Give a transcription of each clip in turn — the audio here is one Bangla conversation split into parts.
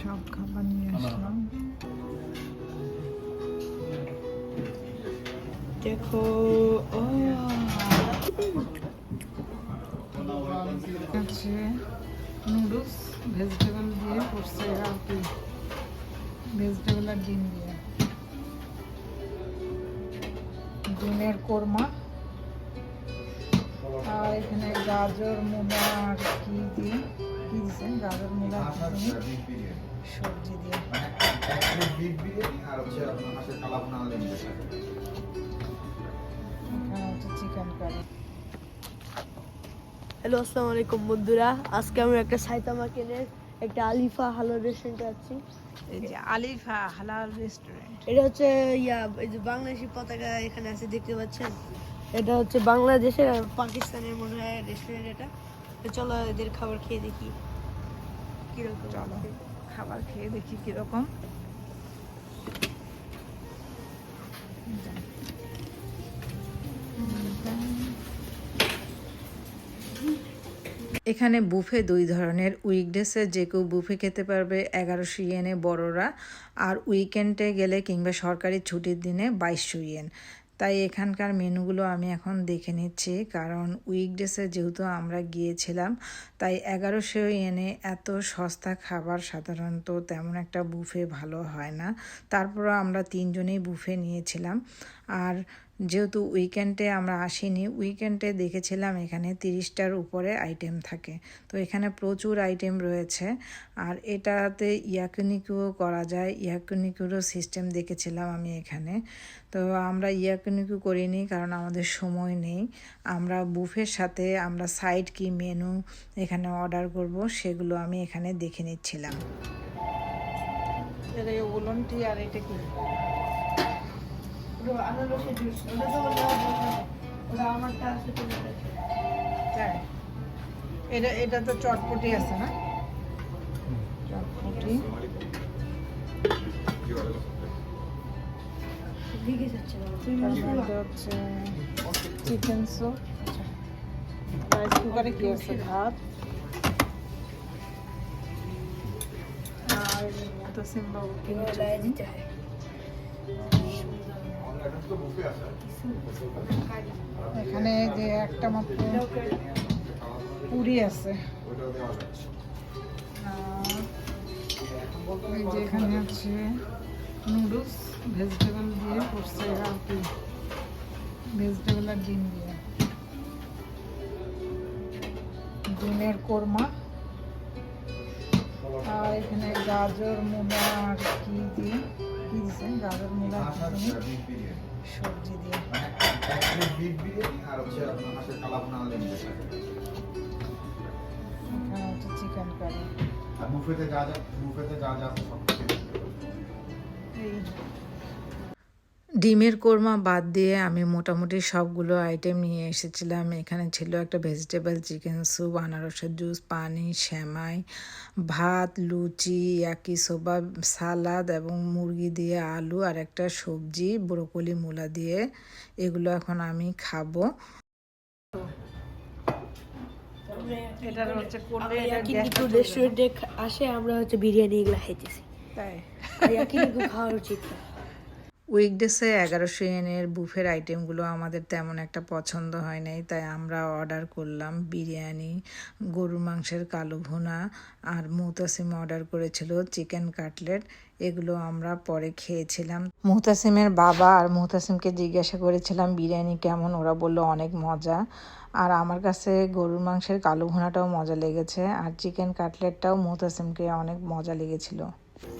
সব খাবার নিয়ে আসলাম দেখো ও আছে নুডলস ভেজিটেবল দিয়ে করছে আর কি ভেজিটেবল আর ডিম দিয়ে ডিমের কোরমা আর এখানে গাজর মূলা আর কি দিয়ে কি দিচ্ছেন গাজর মূলা আর সবজি দিয়ে। কারি হ্যালো আসসালামু আলাইকুম বন্ধুরা। আজকে আমি একটা সাইতামা কেনের একটা আলিফা হালো রেস্টুরেন্টে আছি। এই যে আলিফা হালাল রেস্টুরেন্ট এটা হচ্ছে ইয়া এই যে বাংলাদেশি পতাকা এখানে আছে দেখতে পাচ্ছেন? এটা হচ্ছে বাংলাদেশের পাকিস্তানের মনে হয় রেস্টুরেন্ট এটা। চলো এদের খাবার খেয়ে দেখি কীরকম চলো। খাবার খেয়ে দেখি কীরকম। এখানে বুফে দুই ধরনের উইকডেসে যে কেউ বুফে খেতে পারবে এগারোশো ইয়েনে বড়রা আর উইকেন্ডে গেলে কিংবা সরকারি ছুটির দিনে বাইশশো ইয়েন। তাই এখানকার মেনুগুলো আমি এখন দেখে নিচ্ছি, কারণ উইকডেসে যেহেতু আমরা গিয়েছিলাম, তাই এগারোশো এনে এত সস্তা খাবার সাধারণত তেমন একটা বুফে ভালো হয় না। তারপরও আমরা তিনজনেই বুফে নিয়েছিলাম। আর যেহেতু উইকেন্ডে আমরা আসিনি উইকেন্ডে দেখেছিলাম এখানে তিরিশটার উপরে আইটেম থাকে। তো এখানে প্রচুর আইটেম রয়েছে। আর এটাতে ইয়াকুনিকুও করা যায়। ইয়াকুনিকুরও সিস্টেম দেখেছিলাম আমি এখানে। তো আমরা ইয়াকুনিকু করিনি কারণ আমাদের সময় নেই। আমরা বুফের সাথে আমরা সাইড কি মেনু এখানে অর্ডার করব, সেগুলো আমি এখানে দেখে নিচ্ছিলাম। আনারসের জুস ওটা তো আমারটা। তাই এটা এটা তো চটপটি আছে না? চটপটি। চিকেন স্যুপ রাইস কুকারে কি আছে? ভাত। আর তো দিতে হয়। এখানে যে একটা মাত্র পুরি আছে। এই যে এখানে আছে নুডলস ভেজিটেবল দিয়ে করছে আর কি। ভেজিটেবল আর ডিম দিয়ে। ডিমের কোরমা। আর এখানে গাজর মূলা আর কি দিয়ে কি দিচ্ছেন গাজর মূলা আর? সবজি দিয়ে। এখানে হচ্ছে চিকেন কারি। বুফেতে যা যা বুফেতে যা যা সব এই ডিমের কোরমা বাদ দিয়ে আমি মোটামুটি সবগুলো আইটেম নিয়ে এসেছিলাম। এখানে ছিল একটা ভেজিটেবল চিকেন স্যুপ আনারসের জুস পানি শ্যামাই ভাত লুচি ইয়াকি সোবা সালাদ এবং মুরগি দিয়ে আলু আর একটা সবজি ব্রোকলি মূলা দিয়ে। এগুলো এখন আমি খাব। এটার হচ্ছে রেস্টুরেন্টে আসে আমরা হচ্ছে বিরিয়ানি এগুলা খাইতেছি। তাই? খাওয়ার উচিত না। উইকডেসে এগারোশো এনের বুফের আইটেমগুলো আমাদের তেমন একটা পছন্দ হয় নাই, তাই আমরা অর্ডার করলাম বিরিয়ানি, গরুর মাংসের কালো ভুনা আর মুহতাসিম অর্ডার করেছিল চিকেন কাটলেট, এগুলো আমরা পরে খেয়েছিলাম। মুহতাসিমের বাবা আর মুহতাসিমকে জিজ্ঞাসা করেছিলাম বিরিয়ানি কেমন, ওরা বলল অনেক মজা। আর আমার কাছে গরুর মাংসের কালো ভুনাটাও মজা লেগেছে, আর চিকেন কাটলেটটাও মুহতাসিমকে অনেক মজা লেগেছিল।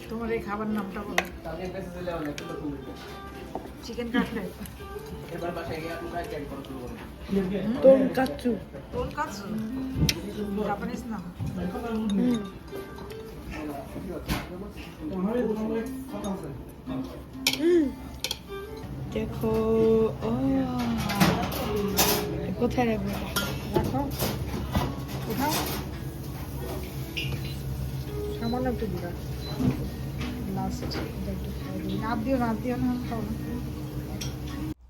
তোমার এই খাবার নামটা বলো। চিকেন কাটলেট তোর কাচ্চু। জাপানিজ নাম দেখো ও কোথায় রাখবে? দেখো উঠাও। সামান্য একটু দিবা লাস্ট এটা একটু খাই দিই নাপ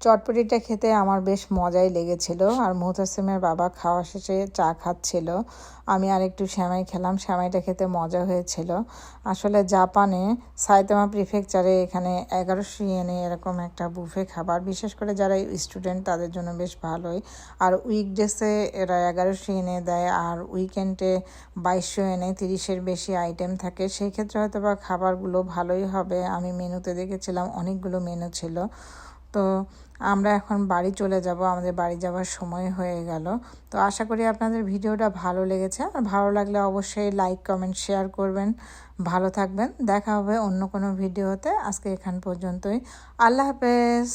চটপটিটা খেতে আমার বেশ মজাই লেগেছিল আর মুহতাসিমের বাবা খাওয়া শেষে চা খাচ্ছিল। আমি আর একটু শ্যামাই খেলাম শ্যামাইটা খেতে মজা হয়েছিল। আসলে জাপানে সাইতামা প্রিফেকচারে এখানে এগারোশো ইয়েনে এরকম একটা বুফে খাবার, বিশেষ করে যারা স্টুডেন্ট তাদের জন্য বেশ ভালোই। আর উইকডেসে এরা এগারোশো এনে দেয় আর উইকেন্ডে বাইশশো এনে তিরিশের বেশি আইটেম থাকে। সেই ক্ষেত্রে হয়তো বা খাবারগুলো ভালোই হবে। আমি মেনুতে দেখেছিলাম, অনেকগুলো মেনু ছিল। তো আমরা এখন বাড়ি চলে যাব, আমাদের বাড়ি যাওয়ার সময় হয়ে গেল। তো আশা করি আপনাদের ভিডিওটা ভালো লেগেছে। আর ভালো লাগলে অবশ্যই লাইক কমেন্ট শেয়ার করবেন। ভালো থাকবেন। দেখা হবে অন্য কোনো ভিডিওতে। আজকে এখান পর্যন্তই। আল্লাহ হাফেজ।